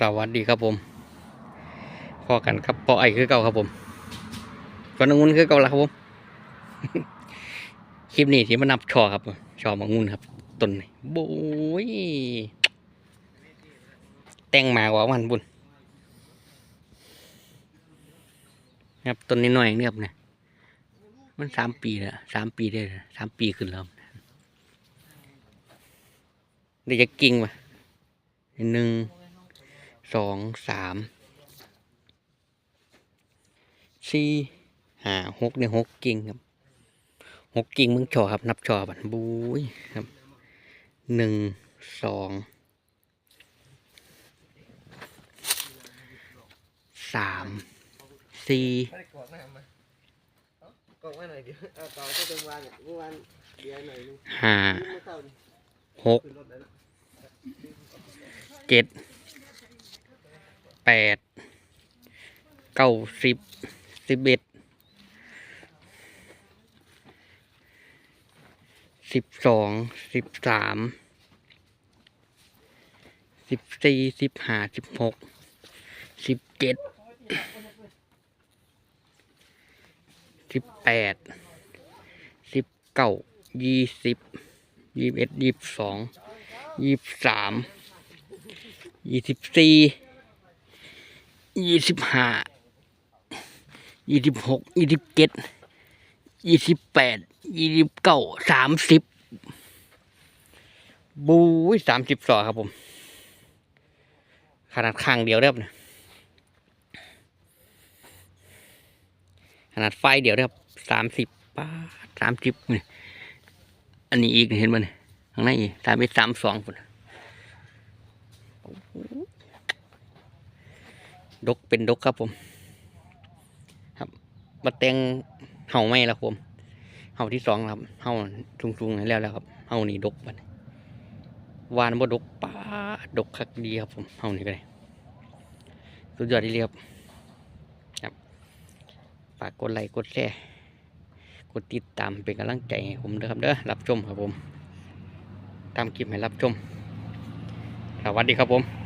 สวัสดีครับผมพอกันครับพอไอคือเก่าครับผมฟันองุ่นคือเก่าละครับผม คลิปนี้ที่มานับชอครับชอมังุ่นครับต้นนี้โบ้ยแต่งมากว่าวันบุญครับต้นนี้หน่อยเงียบเนี่ยมันสามปีแล้วสามปีได้สามปีขึ้นแล้วเดี๋ยวจะกิ่งมาหนึ่ง สองสามสี่ห้าหกเนี่ยหกกิ่งครับหกกิ่งมึงชอครับ นับชอบันบุ้ยครับหนึ่งสองสามสี่ไม่ได้กรอกหน้ามาเอากรอกไว้หน่อยเดียวเอาต่อก็เป็นวันเนี่ยเมื่อวานเบียร์หน่อยนึงห้าเมื่อเช้านี่หกขึ้นรถแล้วนะเจ็ด แปดเก้าสิบสิบเอ็ดสิบสองสิบสามสิบสี่สิบห้าสิบหกสิบเจ็ดสิบแปดสิบเก้ายี่สิบยี่สิบเอ็ดยี่สิบสองยี่สิบสามยี่สิบสี่ ยี่สิบห้ายี่สิบหกยี่สิบเจ็ดยี่สิบแปดยี่สิบเก้าสามสิบบูยสามสิบสองครับผม ขนาดข้างเดียวเรียบนะขนาดไฟเดียวเรียบสามสิบป้าสามสิบนี่อันนี้อีกเห็นมั้ยข้างในอีกสามเป็นสามสองคน ดกเป็นดกครับผม ครับมาแตงเห่าไม่แล้วครับผมเห่าที่สองครับเห่าทุงๆแล้วแล้วครับเห่านี่ดกบัดนี้วานบ่ดกป้าดกคักดีครับผมเห่านี่ก็เลยสุดยอดที่เรียบครับฝากกดไลค์กดแชร์กดติดตามเป็นกำลังใจให้ผมด้วยครับเด้อรับชมครับผมตามคลิปให้รับชมสวัสดีครับผม